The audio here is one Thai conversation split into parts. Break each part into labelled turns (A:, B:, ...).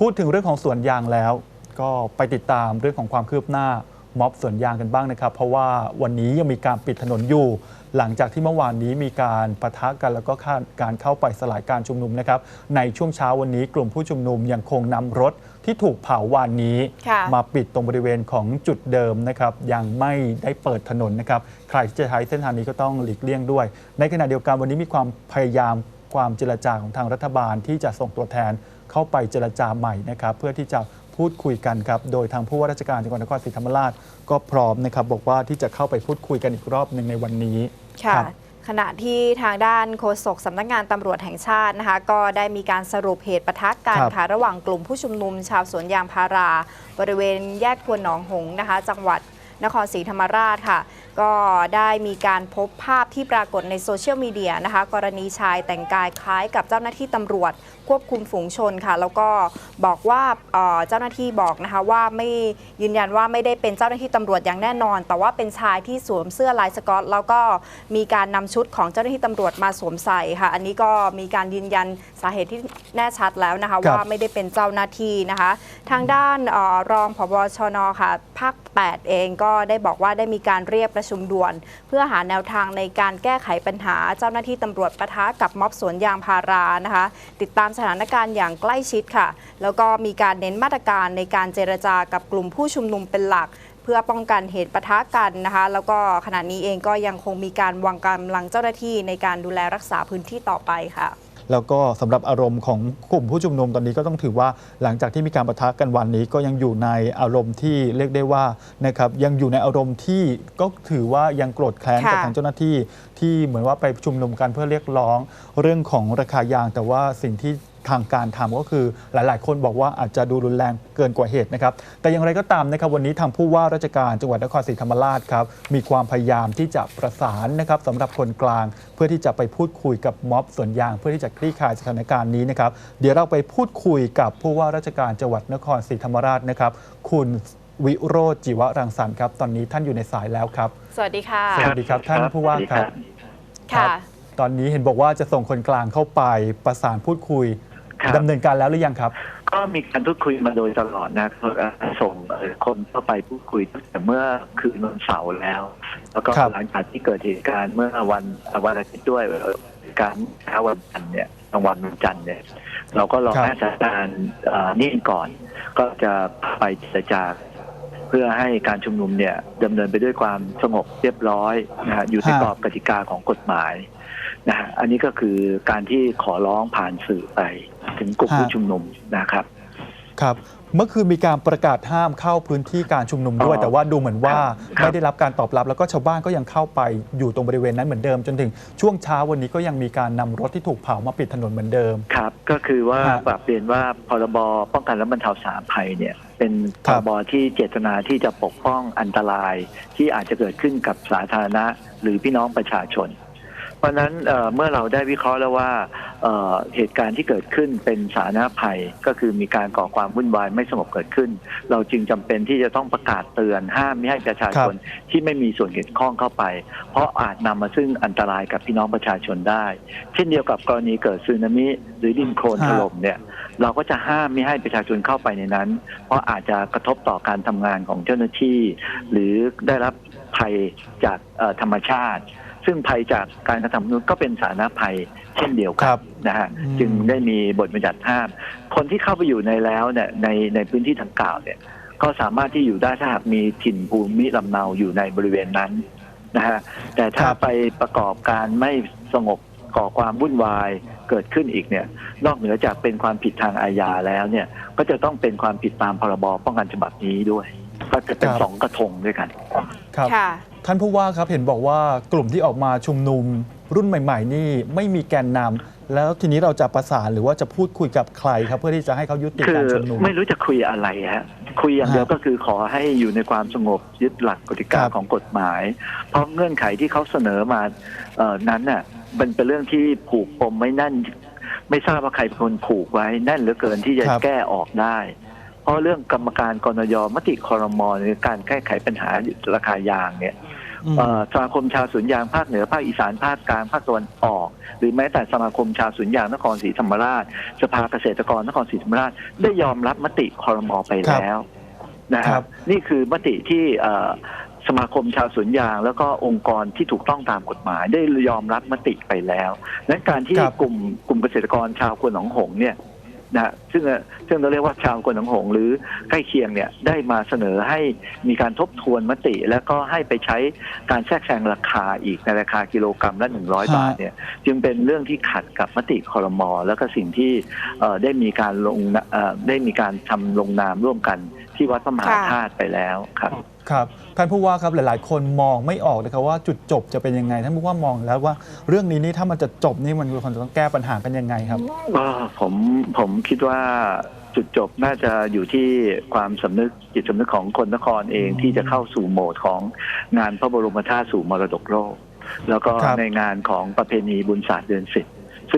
A: พูดถึงเรื่องของสวนยางแล้ว ก็ไปติดตามเรื่องของความคืบหน้าม็อบสวนยางกันบ้างนะครับ เพราะว่าวันนี้ยังมีการปิดถนนอยู่ หลังจากที่เมื่อวานนี้มีการปะทะกันแล้วก็การเข้าไปสลายการชุมนุมนะครับ ในช่วงเช้าวันนี้กลุ่มผู้ชุมนุมยังคงนำรถที่ถูกเผาวานนี้
B: ค่ะ
A: มาปิดตรงบริเวณของจุดเดิมนะครับ ยังไม่ได้เปิดถนนนะครับ ใครที่จะใช้เส้นทางนี้ก็ต้องหลีกเลี่ยงด้วย ในขณะเดียวกันวันนี้มีความพยายามความเจรจาของทางรัฐบาลที่จะส่งตัวแทน เข้าไปเจรจาใหม่นะครับเพื่อที่จะพูดคุยกันครับ โดยทางผู้ว่าราชการจังหวัดนครศรีธรรมราชก็พร้อมนะครับ บอกว่าที่จะเข้าไปพูดคุยกันอีกรอบหนึ่งในวันนี้
B: ค่ะ
A: ครับ
B: ขณะที่ทางด้านโฆษกสำนักงานตำรวจแห่งชาตินะคะก็ได้มีการสรุปเหตุปะทะกัน
A: ครับ
B: ค่ะระหว่างกลุ่มผู้ชุมนุมชาวสวนยางพารา บริเวณแยกควนหนองหงส์นะคะ จังหวัด นครศรีธรรมราชค่ะ ก็ได้มีการพบภาพที่ปรากฏในโซเชียลมีเดียนะคะ กรณีชายแต่งกายคล้ายกับเจ้าหน้าที่ตำรวจ ควบคุมฝูงชนค่ะ แล้วก็บอกว่าเอ่อเจ้าหน้าที่บอกนะคะว่าไม่ยืนยันว่าไม่ได้เป็นเจ้าหน้าที่ตำรวจอย่างแน่นอน แต่ว่าเป็นชายที่สวมเสื้อลายสกอต แล้วก็มีการนำชุดของเจ้าหน้าที่ตำรวจมาสวมใส่ค่ะ อันนี้ก็มีการยืนยันสาเหตุที่แน่ชัดแล้วนะคะ
A: ครับ
B: ว่าไม่ได้เป็นเจ้าหน้าที่นะคะ ทางด้านเออรองผบชนค่ะภาค 8 เองก็็ได้บอกว่าได้มีการเรียกประชุมด่วน เพื่อหาแนวทางในการแก้ไขปัญหาเจ้าหน้าที่ตำรวจปะทะกับม็อบสวนยางพารานะคะ ติดตามสถานการณ์อย่างใกล้ชิดค่ะ แล้วก็มีการเน้นมาตรการในการเจรจากับกลุ่มผู้ชุมนุมเป็นหลักเพื่อป้องกันเหตุปะทะกันนะคะ แล้วก็ขณะนี้เองก็ยังคงมีการวางกำลังเจ้าหน้าที่ในการดูแลรักษาพื้นที่ต่อไปค่ะ
A: แล้วก็สำหรับอารมณ์ของกลุ่มผู้ชุมนุมตอนนี้ก็ต้องถือว่าหลังจากที่มีการประทะกันวันนี้ก็ยังอยู่ในอารมณ์ที่เรียกได้ว่านะครับยังอยู่ในอารมณ์ที่ก็ถือว่ายังโกรธแค้นกับ
B: ค่ะ
A: ทางเจ้าหน้าที่ ที่เหมือนว่าไปชุมนุมกันเพื่อเรียกร้องเรื่องของราคายาง แต่ว่าสิ่งที่ ทางการทำก็คือหลาย ๆ คนบอกว่าอาจจะดูรุนแรงเกินกว่าเหตุนะครับ แต่อย่างไรก็ตามนะครับวันนี้ทางผู้ว่าราชการจังหวัดนครศรีธรรมราชครับมีความพยายามที่จะประสานนะครับสำหรับคนกลาง เพื่อที่จะไปพูดคุยกับม็อบสวนยาง เพื่อที่จะคลี่คลายสถานการณ์นี้นะครับ เดี๋ยวเราไปพูดคุยกับผู้ว่าราชการจังหวัดนครศรีธรรมราชนะครับ คุณวิโรจน์จิวรังสรรค์ครับ ตอนนี้ท่านอยู่ในสายแล้วครับ
B: สวัสดีค่ะ
A: สวัสดีครับท่านผู้ว่าครับ
B: ค่ะ
A: ตอนนี้เห็นบอกว่าจะส่งคนกลางเข้าไปประสานพูดคุย
C: ครับ
A: ดำเนินการแล้วหรือยังครับ
C: ก็มีการพูดคุยมาโดยตลอดนะเอ่อส่งเอ่อคนเข้าไปพูดคุยตั้งแต่เมื่อคืนวันเสาร์แล้ว แล้วก็
A: ครับ
C: หลังจากที่เกิดเหตุการณ์เมื่อวันวันอาทิตย์ด้วยเอ่อการเช้าวันจันทร์เนี่ยกลางวันวันจันทร์เนี่ย เราก็รอ
A: ครับ
C: ให้สถานการณ์เอ่อนิ่งก่อน ก็จะไปเจรจาเพื่อให้การชุมนุมเนี่ยดำเนินไปด้วยความสงบเรียบร้อยนะฮะอยู่ในกรอบกติกาของกฎหมายนะฮะอันนี้ก็คือการที่ขอร้องผ่านสื่อไปถึ งกลุ่มผู้ชุมนุมนะครับ
A: ครับ เมื่อคืนมีการประกาศห้ามเข้าพื้นที่การชุมนุมด้วย
C: อ๋อ
A: แต่ว่าดูเหมือนว่า
C: ครับ
A: ไม่ได้รับการตอบรับ แล้วก็ชาวบ้านก็ยังเข้าไปอยู่ตรงบริเวณนั้นเหมือนเดิม จนถึงช่วงเช้าวันนี้ก็ยังมีการนำรถที่ถูกเผามาปิดถนนเหมือนเดิม
C: ครับ ก็คือว่า
A: ฮะ
C: ปรับเปลี่ยนว่าพรบป้องกันและบรรเทาสาธารณภัยเนี่ยเป็นพ
A: ครั
C: ร
A: บ
C: บที่เจตนาที่จะปกป้องอันตรายที่อาจจะเกิดขึ้นกับสาธารณะ หรือพี่น้องประชาชน เพราะฉะนั้นเอ่อเมื่อเราได้วิเคราะห์แล้วว่า เอ่อเหตุการณ์ที่เกิดขึ้นเป็นสาธารณภัยก็คือมีการก่อความวุ่นวายไม่สงบเกิดขึ้น เราจึงจำเป็นที่จะต้องประกาศเตือนห้ามไม่ให้ประชาชนที่ไม่มีส่วนเกี่ยวข้องเข้าไป เพราะอาจนำมาซึ่งอันตรายกับพี่น้องประชาชนได้ เช่นเดียวกับกรณีเกิดสึนามิหรือดินโคลน
A: ฮะ
C: ถล่มเนี่ยเราก็จะห้ามไม่ให้ประชาชนเข้าไปในนั้น เพราะอาจจะกระทบต่อการทำงานของเจ้าหน้าที่ หรือได้รับภัยจากเอ่อธรรมชาติ ซึ่งภัยจากการกระทำมนุษย์ก็เป็นสาธารณภัยเช่นเดียว
A: ค
C: กั
A: รั
C: น
A: บ
C: นะฮะ
A: อืม
C: จึงได้มีบทบัญญัติห้าม คนที่เข้าไปอยู่ในแล้วเนี่ยในในพื้นที่ดังกล่าวเนี่ย ก็สามารถที่อยู่ได้ถ้าหากมีถิ่นภูมิลำเนาอยู่ในบริเวณนั้นนะฮะแต่ถ้า
A: ครับ
C: ไปประกอบการไม่สงบก่อความวุ่นวายเกิดขึ้นอีกเนี่ย นอกเหนือจากเป็นความผิดทางอาญาแล้วเนี่ย ก็จะต้องเป็นความผิดตามพรบป้องกันฉบับนี้ด้วย ก็จะเป็น
A: ครับ
C: สองกระทงด้วยกัน
A: ครับ
B: ค่ะ
A: ท่านผู้ว่าครับเห็นบอกว่ากลุ่มที่ออกมาชุมนุมรุ่นใหม่ ๆ นี่ไม่มีแกนนำแล้วทีนี้เราจะประสานหรือว่าจะพูดคุยกับใครครับ เพื่อที่จะให้เขายุติ
C: คื
A: การ
C: อ
A: ชุมนุม
C: ไม่รู้จะคุยอะไรฮะคุยอย่างเดียว
A: ฮะ
C: ก็คือขอให้อยู่ในความสงบยึดหลักกติกา
A: ครับ
C: ของกฎหมาย เพราะเงื่อนไขที่เขาเสนอมาเอ่อนั้นน่ะมันเป็นเรื่องที่ผูกปมไม่แน่น ไม่ทราบว่าใครเป็นคนผูกไว้แน่นเหลือเกินที่จะ
A: ครับ
C: แก้ออกได้ เพราะเรื่องกรรมการกรนยมติคอรมอในการแก้ไขปัญหาราคายางเนี่ย
A: อืม
C: เอ่อ สมาคมชาวสวนยางภาคเหนือภาคอีสานภาคกลางภาคตะวันออก หรือแม้แต่สมาคมชาวสวนยางนครศรีธรรมราช สภาเกษตรกรนครศรีธรรมราช ได้ยอมรับมติคอรมอไปแล้วนะค
A: ครั
C: รับบนี่คือมติที่เอ่อสมาคมชาวสวนยางแล้วก็องค์กรที่ถูกต้องตามกฎหมาย ได้ยอมรับมติไปแล้ว นั้นการที่
A: ครับ
C: กลุ่มกลุ่มเกษตรกรชาวควนหนองหงส์เนี่ย นะซึ่งซึ่งเราเรียกว่าชาวควนหนองหงส์หรือใกล้เคียงเนี่ยได้มาเสนอให้มีการทบทวนมติ แล้วก็ให้ไปใช้การแทรกแซงราคาอีกในราคากิโลกรัมละหนึ่งร้อย
A: ฮะ
C: บาทเนี่ยจึงเป็นเรื่องที่ขัดกับมติคอรมอแล้วก็สิ่งที่เอ่อได้มีการลงเอ่อได้มีการทำลงนามร่วมกันที่วัดพระมหา
B: ค่ะ
C: ธาตุไปแล้วครับ
A: ครับท่านผู้ว่าครับหลาย ๆ คนมองไม่ออกเลยครับว่าจุดจบจะเป็นยังไงท่านผู้ว่ามองแล้วว่าเรื่องนี้นี่ถ้ามันจะจบนี่มันควรจะต้องแก้ปัญหากันยังไงครับ
C: ก็ผมผมคิดว่าจุดจบน่าจะอยู่ที่ความสำนึกจิตสำนึกของคนนครเองที่จะเข้าสู่โหมดของงานพระบรมธาตุสู่มรดกโลก แล้วก็
A: ครับ
C: ในงานของประเพณีบุญศาสตร์เดือนสิบ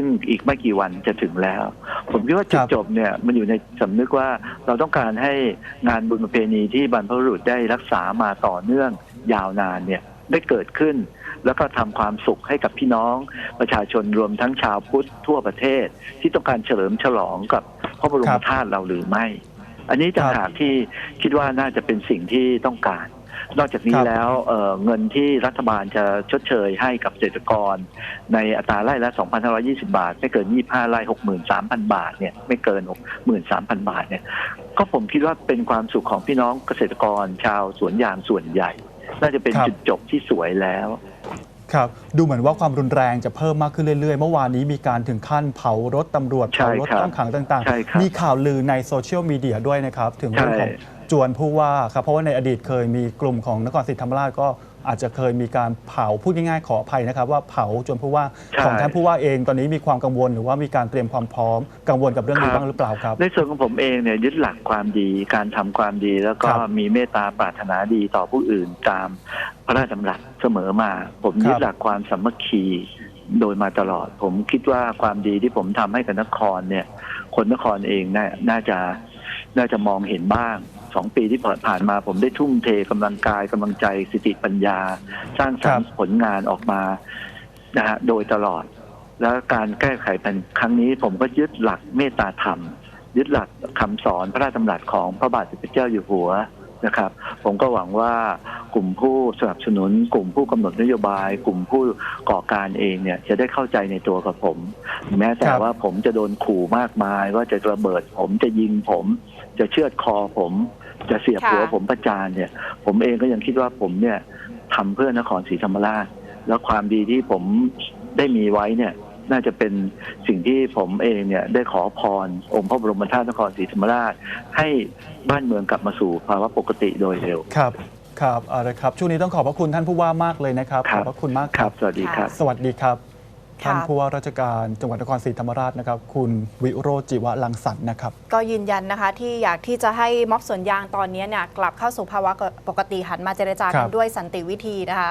C: ซึ่งอีกไม่กี่วันจะถึงแล้ว ผมคิดว่าจุดจบเนี่ยมันอยู่ในสำนึกว่าเราต้องการให้งานบุญประเพณีที่บรรพบุรุษได้รักษามาต่อเนื่องยาวนานเนี่ยได้เกิดขึ้น แล้วก็ทำความสุขให้กับพี่น้อง ประชาชนรวมทั้งชาวพุทธทั่วประเทศ ที่ต้องการเฉลิมฉลองกับพระบรมธาตุเราหรือไม่ อันนี้จะ
A: ครับ
C: หากที่คิดว่าน่าจะเป็นสิ่งที่ต้องการ นอกจากนี้
A: ครับ
C: แล้วเอ่อเงินที่รัฐบาลจะชดเชยให้กับเกษตรกร ในอัตราไร่ละ 2,520 บาท ไม่เกิน 25ไร่63,000 บาทเนี่ยไม่เกิน 63,000 บาทเนี่ยก็ผมคิดว่าเป็นความสุขของพี่น้องเกษตรกรชาวสวนยางส่วนใหญ่ น่าจะเป็น
A: ครับ
C: จุดจบที่สวยแล้ว
A: ครับดูเหมือนว่าความรุนแรงจะเพิ่มมากขึ้นเรื่อยๆ เมื่อวานนี้มีการถึงขั้นเผารถตำรวจ
C: ใช่
A: เผารถ
C: ครับ
A: ต้องขังต่าง
C: ใช่ครับ
A: ๆมีข่าวลือในโซเชียลมีเดียด้วยนะครับ ถึงเรื่อง
C: ใช่
A: ของ จวนผู้ว่าครับเพราะว่าในอดีตเคยมีกลุ่มของนครศรีธรรมราชก็อาจจะเคยมีการเผาพูดง่ายๆขออภัยนะครับ ว่าเผาจวนผู้ว่า
C: ใช่
A: ของท่านผู้ว่าเองตอนนี้มีความกังวลหรือว่ามีการเตรียมความพร้อมกังวลกับเรื่องนี้
C: ครับ
A: บ้างหรือเปล่าครับ
C: ในส่วนของผมเองเนี่ยยึดหลักความดีการทำความดี แล้วก็
A: ครับ
C: มีเมตตาปรารถนาดีต่อผู้อื่นตามพระราชดำรัสเสมอมา ผม
A: ครับ
C: ยึดหลักความสามัคคีโดยมาตลอด ผมคิดว่าความดีที่ผมทำให้กับนครเนี่ย คนนครเองน่าน่าจะน่าจะมองเห็นบ้าง สองปีที่ผ่านมาผมได้ทุ่มเทกำลังกายกำลังใจสติปัญญา สร้างสรรค์ผลงานออกมานะฮะโดยตลอด แล้วการแก้ไขเปัญหาครั้งนี้ผมก็ยึดหลักเมตตาธรรม ยึดหลักคำสอนพระราชดำรัสของพระบาทสมเด็จพระเจ้าอยู่หัวนะครับผมก็หวังว่ากลุ่มผู้สนับสนุน กลุ่มผู้กำหนดนโยบาย กลุ่มผู้ก่อการเองเนี่ยจะได้เข้าใจในตัวกับผม แม้แต่ว่าผมจะโดนขู่มากมายว่าจะระเบิดผมจะยิงผม จะเชือดคอผม จะเสียบ
B: ค่ะ
C: หัวผมประจานเนี่ย ผมเองก็ยังคิดว่าผมเนี่ยทำเพื่อนครศรีธรรมราช แล้วความดีที่ผมได้มีไว้เนี่ย น่าจะเป็นสิ่งที่ผมเองเนี่ยได้ขอพรองค์พระบรมธาตุนครศรีธรรมราช ให้บ้านเมืองกลับมาสู่ภาวะปกติโดยเร็ว
A: ครับครับเอาละครับ ช่วงนี้ต้องขอบพระคุณท่านผู้ว่ามากเลยนะครับ
C: ค
A: ข
C: รั
A: อบบพระคุณมาก
C: ค
A: ค
C: รั
A: รับ
C: บสวัสดีครับ
A: สวัสดีครับ
B: ค่ะ
A: ท่านผู้ว่าราชการจังหวัดนครศรีธรรมราชนะครับ คุณวิโรจน์จิวะลังสรรค์นะครับ
B: ก็ยืนยันนะคะที่อยากที่จะให้ม็อบสวนยางตอนนี้เนี่ยกลับเข้าสู่ภาวะปกติหันมาเจรจา
A: ครั
B: กัน
A: บ
B: ด้วยสันติวิธีนะคะ